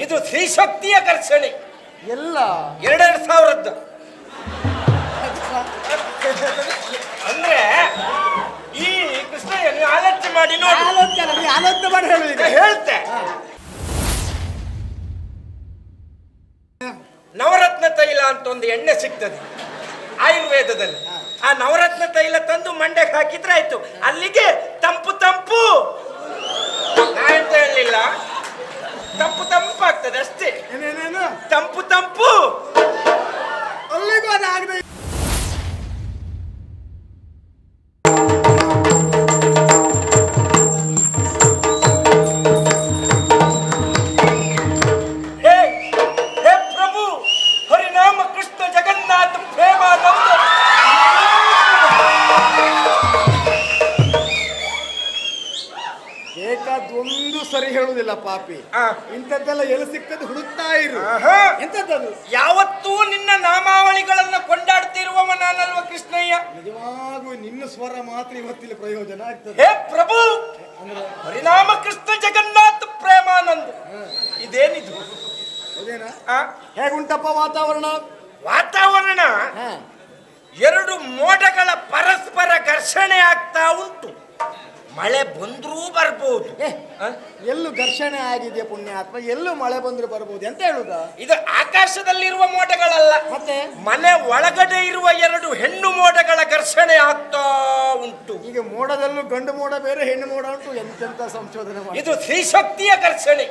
ಇದು ಶ್ರೀಶಕ್ತಿಯ ಘರ್ಷಣೆ. ಎಲ್ಲ. ಎರಡೆರಡು ಸಾವಿರದ್ದು. ಅಂದ್ರೆ ಈ ಕೃಷ್ಣ ನೀವು ಆಲೋಚನೆ ಮಾಡಿ ನೋಡಿ. ಆಲೋಚನೆ ನೀ ಆಲೋಚನೆ ಮಾಡಿ ಹೇಳು ಈಗ. ಈಗ ಹೇಳ್ತೆ. ನವರತ್ನ ತೈಲ ಅಂತ ಒಂದು ಎಣ್ಣೆ ಸಿಗ್ತದೆ ಆಯುರ್ವೇದದಲ್ಲಿ. ಆ ನವರತ್ನ ತೈಲ ತಂದು ಮಂಡ್ಯಕ್ಕೆ ಹಾಕಿದ್ರೆ ಆಯ್ತು. ಅಲ್ಲಿಗೆ ತಂಪು ತಂಪು. ನಾ ಎಂತ ಹೇಳಲಿಲ್ಲ. ತಂಪು ತಂಪು ಆಗ್ತದೆ ಅಷ್ಟೇ. ಏನೇನೇನು? ತಂಪು ತಂಪು. ಅಲ್ಲಿಗೂ ಅದಾಗದೆ ಬೇಕಾದೊಂದು ಸರಿ ಹೇಳುವುದಿಲ್ಲ ಪಾಪಿ. ಆ. ಇಂಥದ್ದೆಲ್ಲ ಎಲ್ಲಿ ಸಿಗ್ತದೆ ಹುಡುಕ್ತಾ ಇರು. ಆಹಾ. ಎಂತದ್ದದು ಯಾವತ್ತೂ ನಿನ್ನ ನಾಮಾವಳಿಗಳನ್ನ ಕೊಂಡಾಡ್ತಿರುವವ ನಾನಲ್ವ ಕೃಷ್ಣಯ್ಯ? ನಿಜವಾಗೂ ನಿನ್ನ ಸ್ವರ ಮಾತ್ರ ಇವತ್ತಿನ ಪ್ರಯೋಜನ ಆಗ್ತದೆ. ಹೇ ಪ್ರಭು! ಪರಿಣಾಮ ಕೃಷ್ಣ ಜಗನ್ನಾಥ ಪ್ರೇಮಾನಂದ. ಇದೇನಿದು? ಅದೇನಾ? ಆ? ಹೇಗುಂಟಪ್ಪ ವಾತಾವರಣ? ವಾತಾವರಣ ಹಾ. ಎರಡು ಮೋಡಗಳ ಪರಸ್ಪರ ಘರ್ಷಣೆ ಆಗ್ತಾ ಉಂಟು. ಮಳೆ ಬಂದರೂ ಬರ್ಬೋದು. ಎಲ್ಲೂ ಘರ್ಷಣೆ ಆಗಿದೆಯಾ ಪುಣ್ಯಾತ್ಮ? ಎಲ್ಲೂ ಮಳೆ ಬಂದ್ರೆ ಬರ್ಬೋದು ಅಂತ ಹೇಳುದ? ಇದು ಆಕಾಶದಲ್ಲಿರುವ ಮೋಡಗಳಲ್ಲ. ಮತ್ತೆ? ಮನೆ ಒಳಗಡೆ ಇರುವ ಎರಡು ಹೆಣ್ಣು ಮೋಡಗಳ ಘರ್ಷಣೆ ಆಗ್ತಾ ಉಂಟು. ಈಗ ಮೋಡದಲ್ಲೂ ಗಂಡು ಮೋಡ ಬೇರೆ ಹೆಣ್ಣು ಮೋಡ ಉಂಟು. ಎಂತೆಂತ ಸಂಶೋಧನೆ ಮಾಡಿ ಇದು ಶ್ರೀಶಕ್ತಿಯ ಘರ್ಷಣೆ.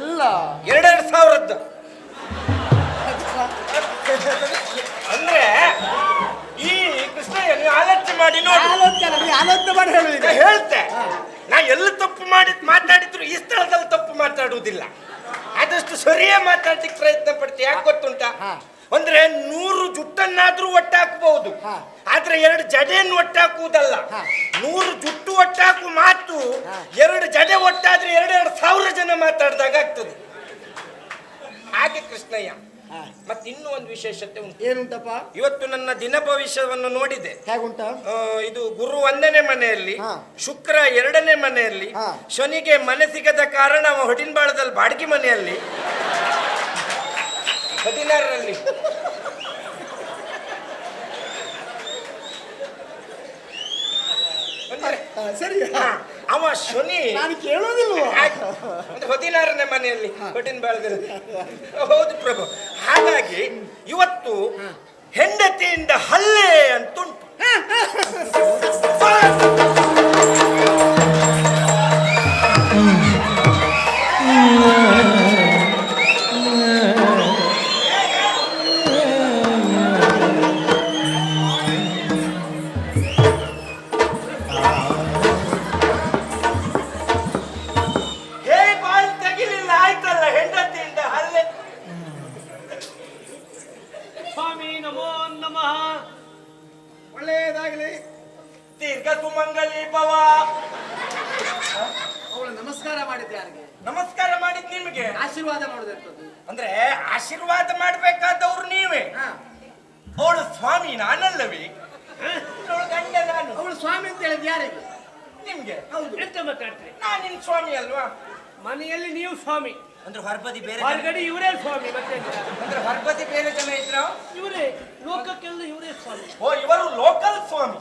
ಎಲ್ಲ? ಎರಡೆರಡು ಸಾವಿರದ್ದು. ಅಂದ್ರೆ ಈ ಕೃಷ್ಣ ಮಾಡಿ ನೋಡಿ. ಆಲೋಚನೆ ಆಲೋಚನೆ ಮಾಡಿ ಹೇಳು ಈಗ ಈಗ ಹೇಳ್ತೆ. ನಾ ಎಲ್ಲ ತಪ್ಪು ಮಾಡಿ ಮಾತಾಡಿದ್ರು ಈ ಸ್ಥಳದಲ್ಲಿ ತಪ್ಪು ಮಾತಾಡುವುದಿಲ್ಲ. ಆದಷ್ಟು ಸರಿಯೇ ಮಾತಾಡ್ಲಿಕ್ಕೆ ಪ್ರಯತ್ನ ಪಡ್ತೀವಿ ಯಾಕೆ ಗೊತ್ತುಂಟ. ಅಂದ್ರೆ ನೂರು ಜುಟ್ಟನ್ನಾದ್ರೂ ಒಟ್ಟಾಕಬಹುದು. ಆದ್ರೆ ಎರಡು ಜಡೆಯನ್ನು ಒಟ್ಟಾಕುವುದಲ್ಲ. ನೂರು ಜುಟ್ಟು ಒಟ್ಟಾಕು ಮಾತು. ಎರಡು ಜಡೆ ಒಟ್ಟಾದ್ರೆ ಎರಡೆರಡು ಸಾವಿರ ಜನ ಮಾತಾಡಿದಾಗ ಆಗ್ತದೆ. ಹಾಗೆ ಕೃಷ್ಣಯ್ಯ. ಮತ್ತೆ ಇನ್ನೂ ಒಂದು ವಿಶೇಷತೆ ಉಂಟು. ಏನುಂಟಪ್ಪ? ಇವತ್ತು ನನ್ನ ದಿನ ಭವಿಷ್ಯವನ್ನು ನೋಡಿದೆ. ಹೇಗುಂಟ? ಆ, ಇದು ಗುರು ಒಂದನೇ ಮನೆಯಲ್ಲಿ ಶುಕ್ರ ಎರಡನೇ ಮನೆಯಲ್ಲಿ ಶನಿಗೆ ಮನೆ ಸಿಗದ ಕಾರಣ ಹೊಟ್ಟಿನ ಬಾಳದಲ್ಲಿ ಬಾಡಿಗೆ ಮನೆಯಲ್ಲಿ. ಹದಿನಾರರಲ್ಲಿ ಅಂದ್ರೆ, ಹಾ, ಸರಿ ಅವ ಶನಿ. ನಾನು ಕೇಳೋದಿಲ್ಲ ಹೊದಿನಾರನೇ ಮನೆಯಲ್ಲಿ ಹೊಟ್ಟಿನ ಬೆಳೆದಿಲ್ಲ ಹೌದು ಪ್ರಭು. ಹಾಗಾಗಿ ಇವತ್ತು ಹೆಂಡತಿಯಿಂದ ಹಲ್ಲೆ ಅಂತುಂಟು ಸ್ವಾಮಿ. ಅಂದ್ರೆ ಹೊರಬದಿ ಬೇರೆ ಹೊರಗಡೆ ಇವರೇ ಸ್ವಾಮಿ ಮತ್ತೆ? ಅಂದ್ರೆ ಹೊರಬದಿ ಬೇರೆ ಜನ ಇದ್ರ? ಇವರೇ ಲೋಕಕ್ಕೆಲ್ಲ ಇವರೇ ಸ್ವಾಮಿ. ಓ ಇವರು ಲೋಕಲ್ ಸ್ವಾಮಿ.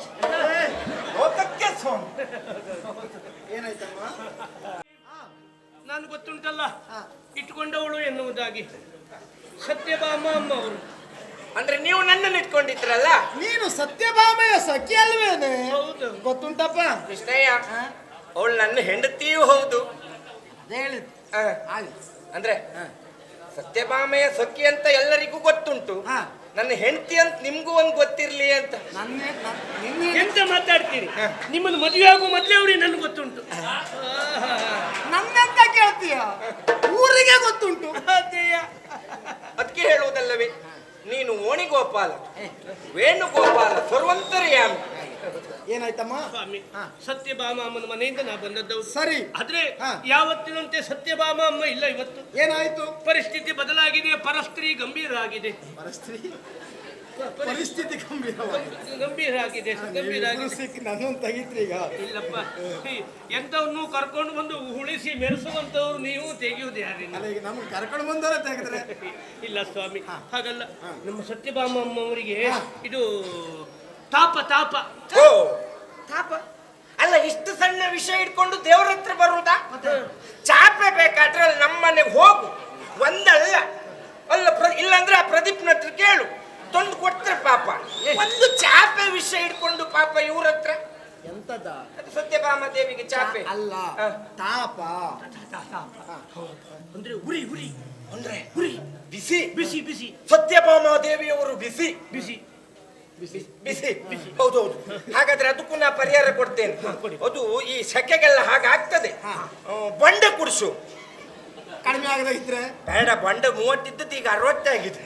ಲೋಕಕ್ಕೆ ಸ್ವಾಮಿ. ಏನಾಯ್ತಮ್ಮ? ನಾನು ಗೊತ್ತುಂಟಲ್ಲ? ಹಾ. ಇಟ್ಕೊಂಡವಳು ಎನ್ನುವುದಾಗಿ. ಸತ್ಯಭಾಮ ಅಮ್ಮ ಅವರು ಅಂದ್ರೆ ನೀವು ನನ್ನನ್ನು ಇಟ್ಕೊಂಡಿದ್ರಲ್ಲ? ನೀನು ಸತ್ಯಭಾಮಯ ಸಖಿ ಅಲ್ವೇನೆ? ಹೌದು. ಗೊತ್ತುಂಟಪ್ಪ. ಕೃಷ್ಣಯ್ಯ? ಅವಳು ನನ್ನ ಹೆಂಡತಿಯೂ ಹೌದು. ಅದೇ ಹೇಳಿದ್ದು. ಅಂದ್ರೆ. ಸತ್ಯಭಾಮೆಯ ಸಖಿ ಅಂತ ಎಲ್ಲರಿಗೂ ಗೊತ್ತುಂಟು. ಹಾ. ನನ್ನ ಹೆಂಡತಿ ಅಂತ ನಿಮ್ಗೂ ಒಂದು ಗೊತ್ತಿರ್ಲಿ ಅಂತ. ಎಂತ ಮಾತಾಡ್ತೀರಿ? ನಿಮ್ಮನ್ನು ಮದುವೆ ಆಗುವ ಮೊದಲೇ ಅವ್ರಿಗೆ ನನ್ಗೆ ಗೊತ್ತುಂಟು. ನನ್ನಂತ ಕೇಳ್ತೀಯ? ಊರಿಗೆ ಗೊತ್ತುಂಟು. ಅದಕ್ಕೆ ಹೇಳುವುದಲ್ಲವೇ ನೀನು ಓಣಿಗೋಪಾಲ ವೇಣುಗೋಪಾಲ ಸರ್ವಂತರ್ಯಾಮಿ. ಏನಾಯ್ತಮ್ಮ? ಸ್ವಾಮಿ ಹಾ. ಸತ್ಯಭಾಮ ಅಮ್ಮನ ಮನೆಯಿಂದ ನಾ ಬಂದದ್ದವು ಸರಿ. ಆದ್ರೆ ಹಾ. ಯಾವತ್ತಿನಂತೆ ಸತ್ಯಭಾಮ ಅಮ್ಮ ಇಲ್ಲ ಇವತ್ತು? ಏನಾಯ್ತು? ಪರಿಸ್ಥಿತಿ ಬದಲಾಗಿದೆ ಪರಸ್ತ್ರೀ ಗಂಭೀರ ಆಗಿದೆ ಪರಸ್ತ್ರೀ? ಪರಿಸ್ಥಿತಿ ಗಂಭೀರವಾಗಿದೆ. ಗಂಭೀರ ಆಗಿದೆ ಗಂಭೀರ ಇಬ್ರು ಆಗಿದೆ ಸಿಕ್ಕಿ ನನ್ನನ್ನು ತೆಗಿತ್ರಿ ಈಗ. ಇಲ್ಲಪ್ಪ ಈ ಎಂತವನ್ನು ಕರ್ಕೊಂಡು ಬಂದು ಉಳಿಸಿ ಮೆರೆಸುವಂತವ್ರು ನೀವು ತೆಗೆಯುವುದು ಯಾರಿಲ್ಲ ಅಲ್ಲ ಈಗ ನಮ್ಗೆ ಕರ್ಕೊಂಡು ಬಂದವರ ತೆಗೆದ್ರೆ. ಇಲ್ಲ ಸ್ವಾಮಿ ಹಾಗಲ್ಲ. ನಮ್ಮ ಸತ್ಯಭಾಮಮ್ಮ ಅವರಿಗೆ ಇದು ತಾಪ ತಾಪ. ಓ. ತಾಪ. ಅಲ್ಲ ಇಷ್ಟು ಸಣ್ಣ ವಿಷಯ ಇಟ್ಕೊಂಡು ದೇವ್ರ ಹತ್ರ ಬರುವುದಾ? ಚಾಪೆ ಬೇಕಾದ್ರೆ ಅಲ್ಲಿ ನಮ್ಮನೆಗೆ ಹೋಗು. ಒಂದಲ್ಲ. ಅಲ್ಲ ಪ್ರ- ಇಲ್ಲಾಂದ್ರೆ ಆ ಪ್ರದೀಪ್ನ ಹತ್ರ ಕೇಳು. ತಂದು ಕೊಡ್ತಾರೆ ಪಾಪ. ಒಂದು ಚಾಪೆ ವಿಷಯ ಇಟ್ಕೊಂಡು ಪಾಪ ಇವ್ರ ಹತ್ರ? ಎಂತದ? ಅದು ಸತ್ಯಭಾಮ ದೇವಿಗೆ ಚಾಪೆ. ಅಲ್ಲ. ತಾಪ. ಅಂದ್ರೆ ಉರಿ ಉರಿ. ಅಂದ್ರೆ ಉರಿ. ಬಿಸಿ. ಬಿಸಿ ಬಿಸಿ. ಸತ್ಯಭಾಮ ದೇವಿಯವರು ಬಿಸಿ. ಬಿಸಿ. ಬಿಸಿ ಹೌದೌದು ಹಾಗಾದ್ರೆ ಅದಕ್ಕೂ ನಾ ಪರಿಹಾರ ಕೊಡ್ತೇನೆ. ಅದು ಈ ಸೆಕೆಗೆಲ್ಲ ಹಾಗಾಗ್ತದೆ ಬಂಡ ಕುಡಿಸು. ಕಡಿಮೆ ಆಗದಾಗಿದ್ರೆ? ಬೇಡ ಬಂಡೆ ಮೂವತ್ತಿದ್ದದ್ದು ಈಗ ಅರವತ್ತಾಗಿದೆ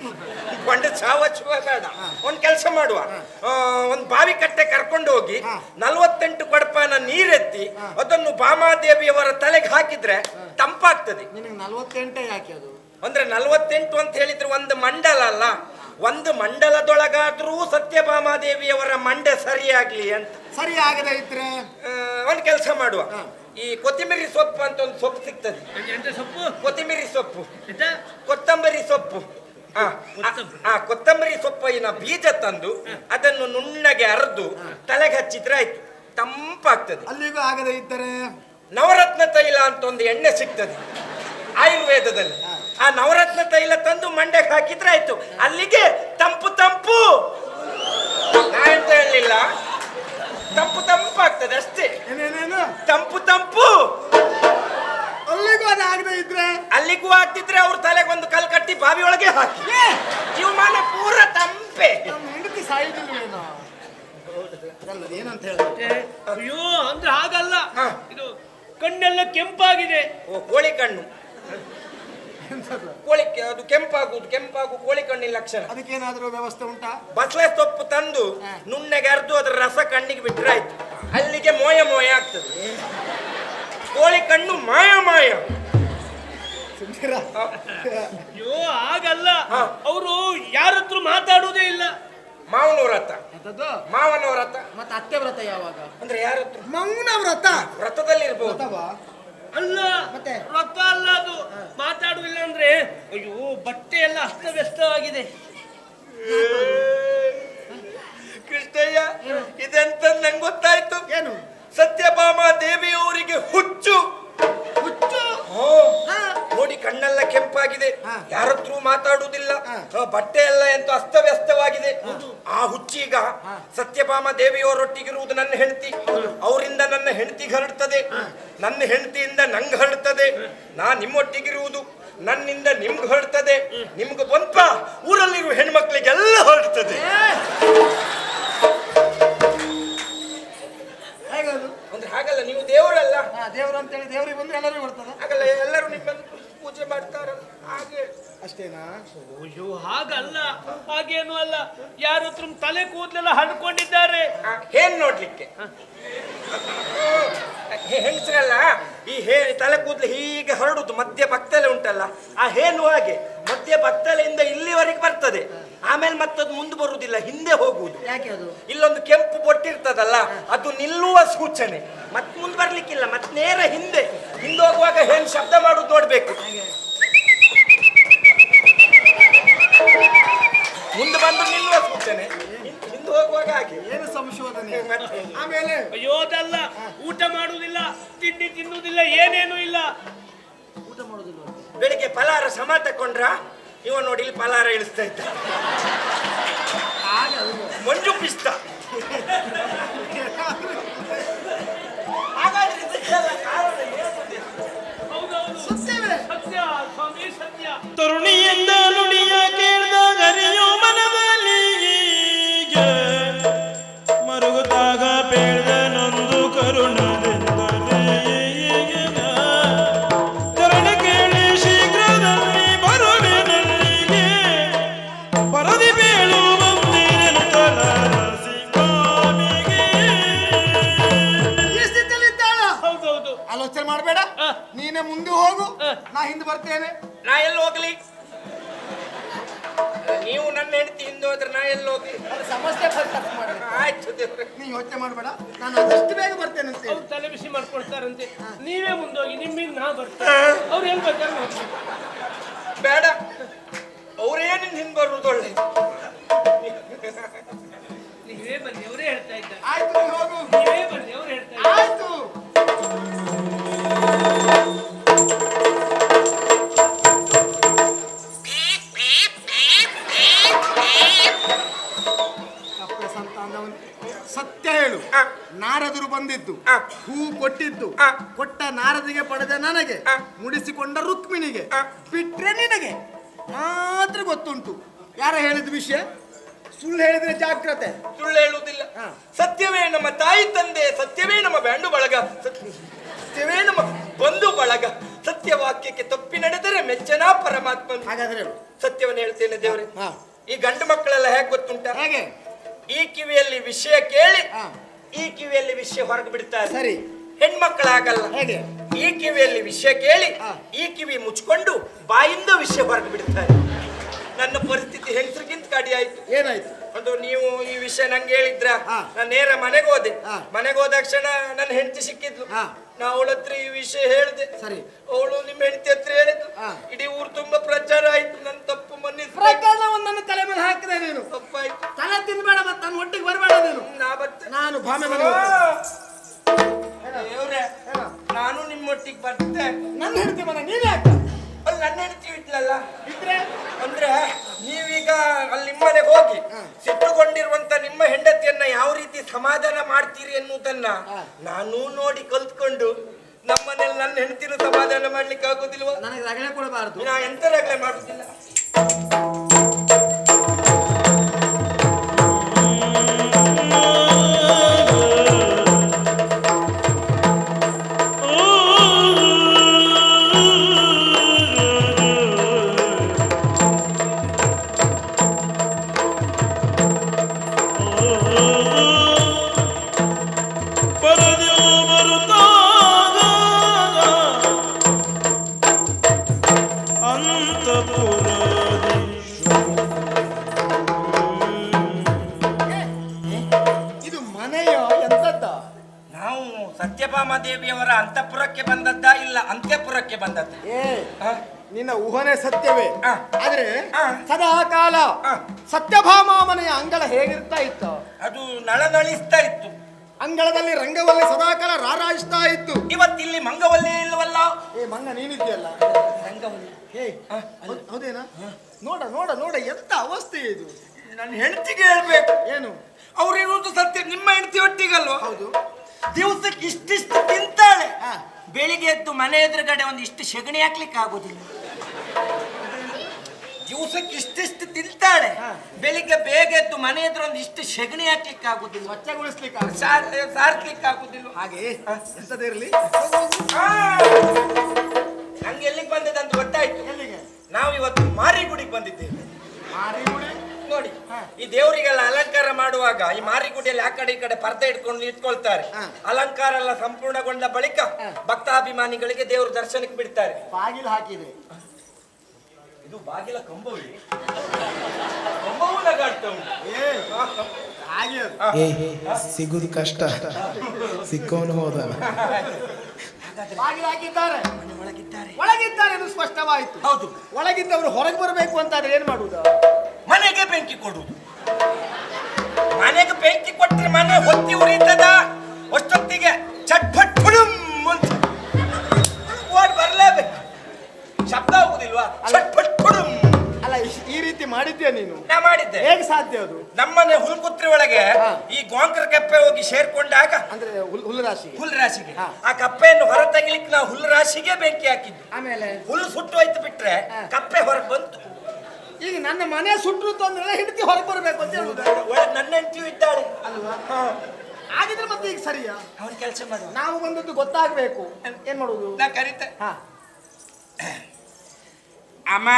ಬಂಡೆ ಸಾವಚ್ಚುವ ಬೇಡ. ಒಂದು ಕೆಲಸ ಮಾಡುವ. ಒಂದು ಬಾವಿ ಕಟ್ಟೆ ಕರ್ಕೊಂಡು ಹೋಗಿ ನಲ್ವತ್ತೆಂಟು ಕೊಡಪಾನ ನೀರೆತ್ತಿ ಅದನ್ನು ಬಾಮಾದೇವಿಯವರ ತಲೆಗೆ ಹಾಕಿದ್ರೆ ತಂಪಾಗ್ತದೆ. ನಿನಗೆ ನಲ್ವತ್ತೆಂಟೇ ಯಾಕೆ ಅದು? ಅಂದ್ರೆ ನಲವತ್ತೆಂಟು ಅಂತ ಹೇಳಿದ್ರೆ ಒಂದು ಮಂಡಲ ಅಲ್ಲ. ಒಂದು ಮಂಡಲದೊಳಗಾದ್ರೂ ಸತ್ಯಭಾಮಾದೇವಿಯವರ ಮಂಡೆ ಸರಿಯಾಗ್ಲಿ ಅಂತ. ಸರಿ ಆಗದ ಇದ್ರೆ ಒಂದು ಕೆಲಸ ಮಾಡುವ. ಈ ಕೊತ್ತಿಮಿರಿ ಸೊಪ್ಪು ಅಂತ ಒಂದು ಸೊಪ್ಪು ಸಿಗ್ತದೆ. ಎಂತ ಸೊಪ್ಪು? ಕೊತ್ತಿಮಿರಿ ಸೊಪ್ಪು. ಕೊತ್ತಂಬರಿ ಸೊಪ್ಪು. ಆ, ಆ, ಕೊತ್ತಂಬರಿ. ಸೊಪ್ಪಿನ ಬೀಜ ತಂದು ಅದನ್ನು ನುಣ್ಣಗೆ ಅರೆದು ತಲೆಗೆ ಹಚ್ಚಿದ್ರೆ ಆಯ್ತು. ತಂಪಾಗ್ತದೆ. ಅಲ್ಲಿಗೂ ಆಗದೆ ಇದ್ದರೆ? ನವರತ್ನ ತೈಲ ಅಂತ ಒಂದು ಎಣ್ಣೆ ಸಿಗ್ತದೆ. ಆಯುರ್ವೇದದಲ್ಲಿ. ಆ ನವರತ್ನ ತೈಲ ತಂದು ಮಂಡ್ಯಕ್ಕೆ ಹಾಕಿದ್ರೆ ಆಯ್ತು. ಅಲ್ಲಿಗೆ ತಂಪು ತಂಪು. ನಾ ಎಂತ ಹೇಳಲಿಲ್ಲ? ತಂಪು ಆಗ್ತದೆ ಅಷ್ಟೇ. ಏನೇನೇನು? ತಂಪು ತಂಪು. ಅಲ್ಲಿಗೂ ಅದು ಇದ್ರೆ? ಅಲ್ಲಿಗೂ ಆಗ್ತಿದ್ರೆ ಅವ್ರ ತಲೆಗೆ ಒಂದು ಕಲ್ ಕಟ್ಟಿ ಬಾವಿ ಒಳಗೆ ಹಾಕಿ. ಜೀವಮಾನ ಪೂರ ತಂಪೆ. ನಮ್ಮ ಹೆಂಡತಿ ಸಾಯುದಿಲ್ವೇನೋ ಏನಂತ ಹೇಳಿದ್ರೆ ಅಯ್ಯೋ ಅಂದ್ರೆ ಹಾಗಲ್ಲ. ಇದು ಕಣ್ಣೆಲ್ಲ ಕೆಂಪಾಗಿದೆ. ಓ ಕೋಳಿ ಕಣ್ಣು. ಕೋಳಿ ಅದು ಕೆಂಪಾಗುವುದು ಕೆಂಪಾಗು ಕೋಳಿ ಕಣ್ಣಿನ ಲಕ್ಷಣ. ಅದಕ್ಕೇನಾದ್ರೂ ವ್ಯವಸ್ಥೆ ಉಂಟಾ? ಬಸಳೆ ಸೊಪ್ಪು ತಂದು ನುಣ್ಣೆಗೆ ಅರ್ದು ಅದರ ರಸ ಕಣ್ಣಿಗೆ ಬಿಟ್ರೆ ಆಯ್ತು. ಅಲ್ಲಿಗೆ ಮೋಯ ಮೋಯ ಆಗ್ತದೆ. ಕೋಳಿ ಕಣ್ಣು ಮಾಯ ಮಾಯ. ಅಯ್ಯೋ ಆಗಲ್ಲ. ಅವರು ಯಾರತ್ರ ಮಾತಾಡುವುದೇ ಇಲ್ಲ. ಮಾವನ ವ್ರತ ಮಾವನ ವ್ರತ ಮತ್ತೆ ಅತ್ತೆ ವ್ರತ ಯಾವಾಗ? ಅಂದ್ರೆ ಯಾರ ಹತ್ರ ಮೌನ ವ್ರತ. ವ್ರತದಲ್ಲಿ ಇರ್ಬೋದು ಅಲ್ಲ ಮತ್ತೆ? ವ್ರತ ಅಲ್ಲ ಅದು. ಮಾತಾಡುವಿಲ್ಲ ಅಂದ್ರೆ ಅಯ್ಯೋ ಬಟ್ಟೆ ಎಲ್ಲ ಅಸ್ತವ್ಯಸ್ತವಾಗಿದೆ. ಕೃಷ್ಣಯ್ಯ ಇದೆಂತ ನಂಗೆ ಗೊತ್ತಾಯ್ತು? ಏನು? ಸತ್ಯಭಾಮ ದೇವಿಯವರಿಗೆ ಹುಚ್ಚು. ಹುಚ್ಚು. ನೋಡಿ ಕಣ್ಣೆಲ್ಲ ಕೆಂಪಾಗಿದೆ. ಯಾರತ್ರೂ ಮಾತಾಡುವುದಿಲ್ಲ. ಬಟ್ಟೆ ಎಲ್ಲ ಎಂತ ಅಸ್ತವ್ಯಸ್ತವಾಗಿದೆ. ಆ ಹುಚ್ಚೀಗ. ಸತ್ಯಭಾಮ ದೇವಿಯವರೊಟ್ಟಿಗಿರುವುದು ನನ್ನ ಹೆಂಡತಿ. ಅವರಿಂದ ನನ್ನ ಹೆಂಡತಿಗೆ ಹರಡ್ತದೆ. ನನ್ನ ಹೆಂಡತಿಯಿಂದ ನಂಗೆ ಹರಡ್ತದೆ. ನಾ ನಿಮ್ಮೊಟ್ಟಿಗಿರುವುದು. ನನ್ನಿಂದ ನಿಮ್ಗೆ ಹೊರಡ್ತದೆ ನಿಮ್ಗೆ ಬಂತ ಊರಲ್ಲಿರುವ ಹೆಣ್ಮಕ್ಳಿಗೆಲ್ಲ ಹೊರಡ್ತದೆ. ಹೇಗದು? ಅಂದ್ರೆ ಹಾಗಲ್ಲ ನೀವು ದೇವರಲ್ಲ. ದೇವರು ದೇವ್ರು ಅಂತೇಳಿ ದೇವ್ರಿಗೆ ಬಂದ್ರೆ ಎಲ್ಲರೂ ಬರ್ತದೆ ಹಾಗಲ್ಲ ಎಲ್ಲರೂ ನಿಮ್ಮನ್ನು ಪೂಜೆ ಮಾಡ್ತಾರಲ್ಲ ಹಾಗೆ. ಅಷ್ಟೇನಾ? ಅಯ್ಯೋ ಹಾಗಲ್ಲ. ಹಾಗೇನು ಅಲ್ಲ. ಯಾರ ಹತ್ರ ತಲೆ ಕೂದಲೆಲ್ಲ ಹಣ್ಕೊಂಡಿದ್ದಾರೆ ಏನ್ ನೋಡ್ಲಿಕ್ಕೆ? ಹೆಂಗಸರಲ್ಲ? ಈ ಹೇ ತಲೆ ಕೂದಲು ಹೀಗೆ ಹರಡುದು ಮಧ್ಯ ಭಕ್ತಲೆ ಉಂಟಲ್ಲ. ಆ ಹೇನು ಹಾಗೆ ಮಧ್ಯ ಭಕ್ತಲೆಯಿಂದ ಇಲ್ಲಿವರೆಗೆ ಬರ್ತದೆ. ಆಮೇಲೆ ಮತ್ತದು ಮುಂದೆ ಬರುವುದಿಲ್ಲ ಹಿಂದೆ ಹೋಗುವುದು. ಇಲ್ಲೊಂದು ಕೆಂಪು ಬೊಟ್ಟಿರ್ತದಲ್ಲ ಅದು ನಿಲ್ಲುವ ಸೂಚನೆ. ಮತ್ ಮುಂದೆ ಬರ್ಲಿಕ್ಕಿಲ್ಲ ಮತ್ ನೇರ ಹಿಂದೆ. ಹಿಂದೆ ಹೋಗುವಾಗ ಹೇನು ಶಬ್ದ ಮಾಡುದು ನೋಡ್ಬೇಕು. ಮುಂದೆ ಬಂದು ನಿಲ್ಲುವ ಸೂಚನೆ. ಹಿಂದೆ ಹೋಗುವಾಗ ಹಾಗೆ. ಆಮೇಲೆ ಅಯ್ಯೋ ಅದಲ್ಲ. ಊಟ ಮಾಡುವುದಿಲ್ಲ ತಿಂಡಿ ತಿನ್ನುವುದಿಲ್ಲ ಏನೇನು ಇಲ್ಲ. ಊಟ ಮಾಡೋದಿಲ್ಲ ಬೆಳಿಗ್ಗೆ ಫಲಾರ ಸಮ ತಕೊಂಡ್ರ ಇವ ನೋಡಿ ಇಲ್ಲಿ ಫಲಾರ ಇಳಿಸ್ತಾ ಇದ್ದ. ಮಂಜು ಪಿಸ್ತ. ತರುಣಿಯಿಂದ ನುಡಿಯ ಕಾರಣ ಏನು? ನಾ ಬರ್ತೇನೆ. ನಾ ಎಲ್ಲಿ ಹೋಗ್ಲಿ? ನೀವು ನನ್ನ ಹೆಂಡತಿ ಹಿಂದೆ ಹೋದ್ರೆ ನಾ ಎಲ್ಲಿ ಹೋಗ್ಲಿ? ಸಮಸ್ಯೆ ಆಯ್ತು ನೀವು ನೀ ಯೋಚನೆ ಮಾಡಬೇಡ. ನಾನು ಅದಷ್ಟು ಬೇಗ ಬರ್ತೇನೆ ಅಂತ. ಅವ್ರು ತಲೆ ಬಿಸಿ ಮಾಡ್ಕೊಳ್ತಾರಂತೆ ನೀವೇ ಮುಂದೋಗಿ ನಿಮ್ಮಿಂದ ನಾ ಬರ್ತೇನೆ. ಅವ್ರು ಏನ್ ಬರ್ತಾರೆ ಬೇಡ. ಬೇಡ ಅವ್ರೇನಿನ್ ಹಿಂದ್ ಬರುವುದು ಒಳ್ಳೆ ನೀವೇ ಬನ್ನಿ ಅವರೇ ಹೇಳ್ತಾ ಇದ್ದಾರೆ. ಆಯ್ತು ನೀನು ಹೋಗು. ನೀವೇ ಬನ್ನಿ ಅವ್ರು ಹೇಳ್ತಾ ಇದ್ದಾರೆ. ಆ. ನಾರದರು ಬಂದಿದ್ದು. ಹೂ ಕೊಟ್ಟಿದ್ದು. ಕೊಟ್ಟ ನಾರದಿಗೆ ಪಡೆದ ನನಗೆ. ಮುಡಿಸಿಕೊಂಡ ರುಕ್ಮಿಣಿಗೆ. ಬಿಟ್ರೆ ನಿನಗೆ. ಮಾತ್ರ ಗೊತ್ತುಂಟು. ಯಾರ ಹೇಳಿದ ವಿಷಯ? ಸುಳ್ಳು ಹೇಳಿದ್ರೆ ಜಾಗ್ರತೆ. ಸುಳ್ಳು ಹೇಳುವುದಿಲ್ಲ. ಸತ್ಯವೇ ನಮ್ಮ ತಾಯಿ ತಂದೆ ಸತ್ಯವೇ ನಮ್ಮ ಬ್ಯಾಂಡು ಬಳಗ. ಸತ್ಯ- ಸತ್ಯವೇ ನಮ್ಮ ಬಂಧು ಬಳಗ. ಸತ್ಯ ವಾಕ್ಯಕ್ಕೆ ತಪ್ಪಿ ನಡೆದರೆ ಮೆಚ್ಚನ ಪರಮಾತ್ಮ ಹಾಗಾದ್ರೆ ಸತ್ಯವನ್ನು ಹೇಳ್ತೇನೆ ದೇವರೇ. ಈ ಗಂಡು ಮಕ್ಕಳೆಲ್ಲ ಹೇಗೆ ಗೊತ್ತುಂಟ? ಹಾಗೆ? ಈ ಕಿವಿಯಲ್ಲಿ ವಿಷಯ ಕೇಳಿ. ಈ ಕಿವಿಯಲ್ಲಿ ವಿಷಯ ಹೊರಗೆ ಬಿಡ್ತಾರೆ. ಸರಿ. ಹೆಣ್ಮಕ್ಕಳಾಗಲ್ಲ. ಹೇಗೆ? ಈ ಕಿವಿಯಲ್ಲಿ ವಿಷಯ ಕೇಳಿ ಈ ಕಿವಿ ಮುಚ್ಕೊಂಡು ಬಾಯಿಂದ ವಿಷಯ ಹೊರಗೆ ಬಿಡ್ತಾರೆ ನನ್ನ ಪರಿಸ್ಥಿತಿ ಹೆಂಗಸರಿಗಿಂತ ಕಡಿ ಆಯ್ತು. ಏನಾಯ್ತು? ಅದು ನೀವು ಈ ವಿಷಯ ನಂಗೆ ಹೇಳಿದ್ರ. ನಾನು ನೇರ ಮನೆಗೆ ಹೋದೆ. ಮನೆಗೆ ಹೋದ ಕ್ಷಣ ನನ್ನ ಹೆಂಡತಿ ಸಿಕ್ಕಿದ್ಲು. ನಾ ಅವಳತ್ರ ಈ ವಿಷಯ ಹೇಳಿದೆ. ಸರಿ. ಅವಳು ನಿಮ್ಮ ಹೆಂಡತಿ ಹತ್ರ ಹೇಳಿದ್ಲು. ಇಡೀ ಊರು ತುಂಬಾ ಅಂತಃಪುರಕ್ಕೆ ಬಂದದ್ದ ಇಲ್ಲ ಅಂತ್ಯಪುರಕ್ಕೆ ಬಂದದ್ದ? ಏ? ನಿನ್ನ ಊಹನೆ ಸತ್ಯವೇ. ಆದ್ರೆ. ಸದಾ ಕಾಲ ಆ. ಸತ್ಯಭಾಮ ಮನೆಯ ಅಂಗಳ ಹೇಗಿರ್ತಾ ಇತ್ತು? ಅದು ನಳನಳಿಸ್ತಾ ಇತ್ತು. ಅಂಗಳದಲ್ಲಿ ರಂಗವಲ್ಲಿ ಸದಾಕಾಲ ರಾರಾಯಿಸ್ತಾ ಇತ್ತು. ಇವತ್ತಿಲ್ಲಿ ಮಂಗವಲ್ಲೇ ಇಲ್ವಲ್ಲ? ಏ ಮಂಗ ನೀನಿದ್ಯಲ್ಲ? ರಂಗವಲ್ಲಿ. ಹೌದೇನಾ? ನೋಡ ನೋಡ ನೋಡ ಎಂತ ಅವಸ್ಥೆ ಇದು? ನನ್ನ ಹೆಂಡತಿಗೆ ಹೇಳ್ಬೇಕು. ಏನು? ಅವ್ರು ಇರುವುದು ಸತ್ಯ ನಿಮ್ಮ ಹೆಂಡತಿ ಒಟ್ಟಿಗಲ್ವ? ಹೌದು. ದಿವಸಕ್ಕೆ ಇಷ್ಟಿಷ್ಟು ತಿಂತಾಳೆ. ಬೆಳಿಗ್ಗೆ ಎದ್ದು ಮನೆ ಎದುರುಗಡೆ ಒಂದು ಇಷ್ಟು ಸೆಗಣಿ ಹಾಕ್ಲಿಕ್ಕೆ ಆಗುದಿಲ್ಲ. ದಿವಸಕ್ಕೆ ಇಷ್ಟಿಷ್ಟು ತಿಂತಾಳೆ. ಬೆಳಿಗ್ಗೆ ಬೇಗ ಎದ್ದು ಮನೆ ಎದುರು ಒಂದು ಇಷ್ಟು ಸೆಗಣಿ ಹಾಕ್ಲಿಕ್ಕೆ ಆಗುದಿಲ್ಲ. ಸ್ವಚ್ಛಗೊಳಿಸ್ಲಿಕ್ಕೆ ಆಗ- ಸಾರ್- ಸಾರ್ಸ್ಲಿಕ್ಕೆ ಆಗುದಿಲ್ಲ. ಹಾಗೆ? ಎಂತದೇ ಇರಲಿ? ನಂಗೆ ಎಲ್ಲಿಗೆ ಬಂದದಂತ ಗೊತ್ತಾಯ್ತು. ಎಲ್ಲಿಗೆ? ನಾವು ಇವತ್ತು ಮಾರಿಗುಡಿಗೆ ಬಂದಿದ್ದೇವೆ. ಮಾರಿಗುಡಿ? ನೋಡಿ ಈ ದೇವರಿಗೆಲ್ಲ ಅಲಂಕಾರ ಮಾಡುವಾಗ ಈ ಮಾರಿಗುಡಿಯಲ್ಲಿ ಆ ಕಡೆ ಈ ಕಡೆ ಪರ್ದೆ ಇಟ್ಕೊಂಡು ಇಟ್ಕೊಳ್ತಾರೆ ಅಲಂಕಾರ ಎಲ್ಲ ಸಂಪೂರ್ಣಗೊಂಡ ಬಳಿಕ ಭಕ್ತಾಭಿಮಾನಿಗಳಿಗೆ ದೇವ್ರ ದರ್ಶನಕ್ಕೆ ಬಿಡ್ತಾರೆ. ಬಾಗಿಲು ಹಾಕಿದೆ. ಇದು ಬಾಗಿಲ ಕಂಬವಿ? ಕಂಬವು ನಗಾಡ್ತಾ ಉಂಟು. ಸಿಗುದು ಕಷ್ಟ. ಸಿಕ್ಕೋನು ಹೋದ. ಬಾಗಿಲು ಹಾಕಿದ್ದಾರೆ ಮನೆ ಒಳಗಿದ್ದಾರೆ. ಒಳಗಿದ್ದಾರೆ ಎಂದು ಸ್ಪಷ್ಟವಾಯಿತು. ಹೌದು. ಒಳಗಿದ್ದವರು ಹೊರಗೆ ಬರಬೇಕು ಅಂತಾದ್ರೆ ಏನ್ ಮಾಡುವುದು? ಮನೆಗೆ ಬೆಂಕಿ ಕೊಡುವುದು. ಮನೆಗೆ ಬೆಂಕಿ ಕೊಟ್ಟರೆ ಮನೆ ಹೊತ್ತಿ ಉರಿತದ? ಅಷ್ಟೊತ್ತಿಗೆ ಚಟ್ಪಟ್ ಹುಡುಮ್ ಅಂತ. ಓಡ್ ಬರ್ಲೇಬೇಕು. ಶಬ್ದ ಹೋಗುದಿಲ್ವಾ ಚಟ್ಪಟ್ ಹುಡುಮ್ ಅಲ್ಲ ರೀತಿ ಮಾಡಿದ್ಯಾ ನೀನು? ನಾ ಮಾಡಿದ್ದೆ. ಹೇಗೆ ಸಾಧ್ಯ ಅದು? ನಮ್ಮನೆ ಹುಲ್ಕುತ್ರಿ ಒಳಗೆ ಈ ಗೋಂಕರ ಕಪ್ಪೆ ಹೋಗಿ ಸೇರ್ಕೊಂಡಾಗ ಅಂದ್ರೆ ಹುಲ್- ಹುಲ್ಲು ರಾಶಿ. ಹುಲ್ ರಾಶಿಗೆ. ಹಾ. ಆ ಕಪ್ಪೆಯನ್ನು ಹೊರ ತೆಗಿಲಿಕ್ಕೆ ನಾವು ಹುಲ್ ರಾಶಿಗೆ ಬೆಂಕಿ ಹಾಕಿದ್ದು. ಆಮೇಲೆ? ಹುಲ್ಲು ಸುಟ್ಟು ಹೋಯ್ತು ಬಿಟ್ರೆ ಹಾ. ಕಪ್ಪೆ ಹೊರಗೆ ಬಂತು. ಈಗ ನನ್ನ ಮನೆ ಸುಟ್ರು ತೊಂದ್ರೆ ಹೆಂಡತಿ ಹೊರಗೆ ಬರಬೇಕು ಅಂತ ಹೇಳುದು. ಒಳಗೆ ನನ್ನ ಹೆಂಡತಿಯು ಇದ್ದಾಳೆ. ಅಲ್ವಾ? ಹಾ. ಆಗಿದ್ರೆ ಮತ್ತೆ ಈಗ ಸರಿಯಾ? ಅವ್ರ ಕೆಲಸ ಮಾಡುವ. ನಾವು ಬಂದದ್ದು ಗೊತ್ತಾಗ್ಬೇಕು. ಏನ್ ಮಾಡುದು? ನಾ ಕರೀತೆ. ಹಾ. ಅಮ್ಮ!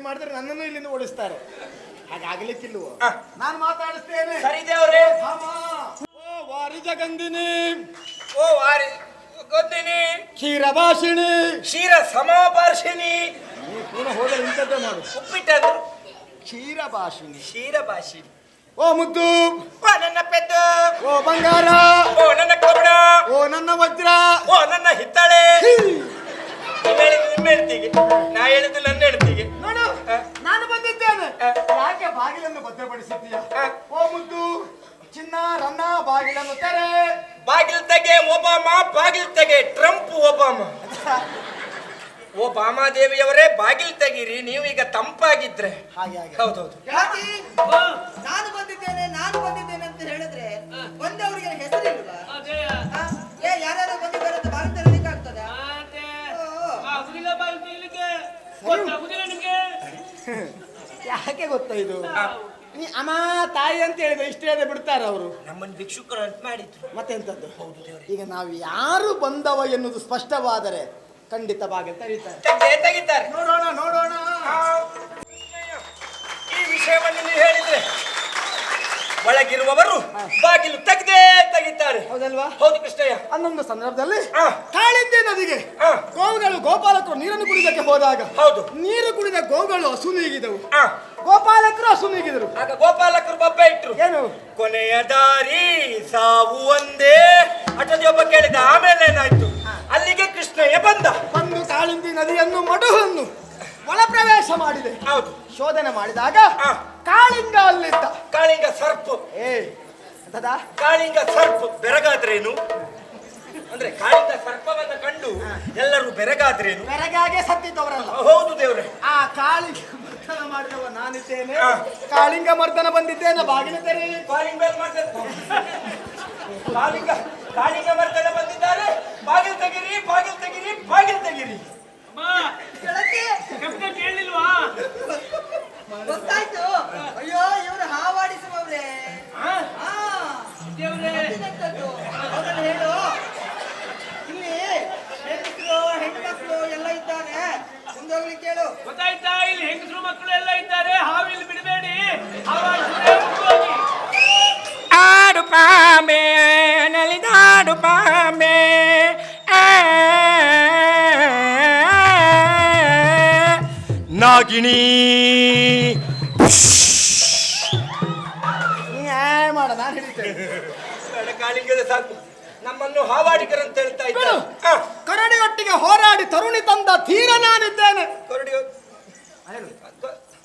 ಮಾಡಿದ್ರೆ ನನ್ನನ್ನು ಇಲ್ಲಿಂದ ಓಡಿಸ್ತಾರೆ ಹಾಗೆ ಆಗ್ಲಿಕ್ಕಿಲ್ವೋ ಆ. ನಾನು ಮಾತಾಡಿಸ್ತೇನೆ. ಸರಿ ದೇವ್ರೆ. ಓ ವಾರಿಜ ಗಂಧಿನಿ ಓ ವಾರಿ ಗೊತ್ತಿನಿ ಕ್ಷೀರಭಾಷಿಣಿ. ಕ್ಷೀರ ಸಮಭಾಷಿಣಿ. ನೀ ಪುನಃ ಹೋದರೆ ಇಂಥದ್ದೇ ಮಾಡು ಉಪ್ಪಿಟ್ಟಂದ್ರು ಕ್ಷೀರಭಾಷಿಣಿ. ಕ್ಷೀರ ಭಾಷಿಣಿ ಓ ಮುದ್ದು. ಓ ನನ್ನ ಪೆದ್ದು. ಓ ಬಂಗಾರ. ಓ ನನ್ನ ಕಬಡ ಓ ನನ್ನ ವಜ್ರ. ಓ ನನ್ನ ಹಿತ್ತಾಳೆ. ನಿಮ್ಮ ಹೇಳಿದ್ದು ನಿಮ್ಮ ಹೇಳ್ತೀಗೆ. ನಾ ಹೇಳಿದ್ದು ನನ್ನ ಹೇಳ್ತೀಗೆ. ನೋಡು ನಾನು ಬಂದಿದ್ದೇನೆ. ಯಾಕೆ ಬಾಗಿಲನ್ನು ಭದ್ರಪಡಿಸಿದ್ದೀಯ. ಓ ಮುದ್ದು ಚಿನ್ನ ರನ್ನ ಬಾಗಿಲನ್ನು ತೆರೆ. ಬಾಗಿಲ್ ತೆಗೆ ಒಬಾಮ ಬಾಗಿಲ್ ತೆಗೆ ಟ್ರಂಪ್ ಒಬಾಮ. ಓ ಬಾಮಾದೇವಿಯವರೇ ಬಾಗಿಲು ತೆಗೀರಿ ನೀವೀಗ ತಂಪಾಗಿದ್ರೆ. ಹಾಗೆ ಹಾಗೆ. ಹೌದೌದು. ನಾನು ಬಂದಿದ್ದೇನೆ ನಾನು ಬಂದಿದ್ದೇನೆ ಅಂತ ಹೇಳಿದ್ರೆ ಬಂದವರಿಗೆ ಹೆಸರಿಲ್ವಾ? ಏ ಯಾರ್ಯಾರು ಬಂದಿದ್ದಾರೆ ಅಂತ ಬಾಗಿಲು ತೆರಲಿಕ್ಕೆ ಆಗ್ತದಾ ಯಾಕೆ ಗೊತ್ತಾ ಇದು? ನೀ ಅಮ್ಮ ತಾಯಿ ಅಂತ ಹೇಳಿದ್ರೆ ಇಷ್ಟೇ ಅದೇ ಬಿಡ್ತಾರ ಅವರು. ನಮ್ಮನ್ನು ಭಿಕ್ಷುಕರು ಅಂತ ಮಾಡಿದ್ರು. ಮತ್ತೆಂತದ್ದು? ಈಗ ನಾವು ಯಾರು ಬಂದವ ಎನ್ನುವುದು ಸ್ಪಷ್ಟವಾದರೆ ಖಂಡಿತ ಬಾಗಿಲು ತೆರೀತಾರೆ ತೆಗೆ ತೆಗಿತಾರೆ. ನೋಡೋಣ ನೋಡೋಣ. ಈ ವಿಷಯವನ್ನು ನೀವು ಹೇಳಿದ್ರೆ ಒಳಗಿರುವವರು ಬಾಗಿಲು ತೆಗೆದೇ ತೆಗಿತಾರೆ. ಹೌದಲ್ವಾ? ಹೌದು ಕೃಷ್ಣಯ್ಯ. ಅನ್ನೊಂದು ಸಂದರ್ಭದಲ್ಲಿ ತಾಳಿದ್ದೆ ನದಿಗೆ. ಗೋವುಗಳು ಗೋಪಾಲಕರು ನೀರನ್ನು ಕುಡಿದಕ್ಕೆ ಹೋದಾಗ ಹೌದು. ನೀರು ಕುಡಿದ ಗೋವುಗಳು ಹಸು ನೀಗಿದವು. ಗೋಪಾಲಕರು ಹಸು ನೀಗಿದರು. ಆಗ ಗೋಪಾಲಕರು ಬಬ್ಬ ಇಟ್ಟರು ಏನು? ಕೊನೆಯ ದಾರಿ ಸಾವು ಒಂದೇ. ಅಟದಿ ಒಬ್ಬ ಕೇಳಿದ ಆಮೇಲೆ ಏನಾಯ್ತು? ಅಲ್ಲಿಗೆ ಕೃಷ್ಣಯ್ಯ ಬಂದ. ಬಂದು ಕಾಳಿಂದಿ ನದಿಯನ್ನು ಮಡುವನ್ನು ಒಳಪ್ರವೇಶ ಮಾಡಿದೆ. ಹೌದು. ಶೋಧನೆ ಮಾಡಿದಾಗ. ಕಾಳಿಂಗ ಅಲ್ಲಿದ್ದ. ಕಾಳಿಂಗ ಸರ್ಪು. ಏ ಅಂತದಾ ಕಾಳಿಂಗ ಸರ್ಪ. ಬೆರಗಾದ್ರೇನು? ಅಂದ್ರೆ ಕಾಳಿಂಗ ಸರ್ಪವನ್ನ ಕಂಡು ಎಲ್ಲರೂ ಬೆರಗಾದ್ರೇನು? ಬೆರಗಾಗೆ ಸತ್ತಿದ್ದವರಲ್ಲ. ಹೌದು ದೇವ್ರೆ. ಆ ಕಾಳಿಂಗ ಮರ್ದನ ಮಾಡಿದವ ನಾನಿದ್ದೇನೆ. ಕಾಳಿಂಗ ಮರ್ದನ ಬಂದಿದ್ದೇನೆ ಬಾಗಿಲು ತೆರೆ ಕಾಳಿಂಗ. ಕಾಳಿಂಗ ಕಾಳಿಂಗ ತೆಗಿರಿ ಬಾಗಿಲು ತೆಗೀರಿ ಬಾಗಿಲು ತೆಗಿರಿ. ಕೇಳಿಲ್ವಾ? ಗೊತ್ತಾಯ್ತು. ಅಯ್ಯೋ ಇವರು ಹಾವಾಡಿಸುವವ್ರೆ. ಹೇಳು. ಇಲ್ಲಿ ಹೆಂಗಸರು ಮಕ್ಕಳು ಎಲ್ಲ ಇದ್ದಾರೆ. ಮುಂದೋಗ್ಲಿ ಕೇಳು. ಗೊತ್ತಾಯ್ತಾ? ಇಲ್ಲಿ ಹೆಂಗಸರು ಮಕ್ಕಳು ಎಲ್ಲ ಇದ್ದಾರೆ. ಹಾವಿಲ್ಲಿ ಬಿಡಬೇಡಿ. ಹಾವಾಡಿಸಿದ್ರೆ ಆಡು ಪಾಮೆ ನಲಿದಾಡು ಪಾಮೆ ಏ ಮಾಡ ನಾನು ಹಿಡಿತೇನೆ ಕಾಳಿಂಗದ ಸಾಕು. ನಮ್ಮನ್ನು ಹಾವಾಡಿಕರಂತ ಹೇಳ್ತಾ ಇದ್ದಾರೆ ಕರಡಿಯೊಟ್ಟಿಗೆ ಹೋರಾಡಿ ತರುಣಿ ತಂದ ತೀರ ನಾನಿದ್ದೇನೆ. ಕರಡಿ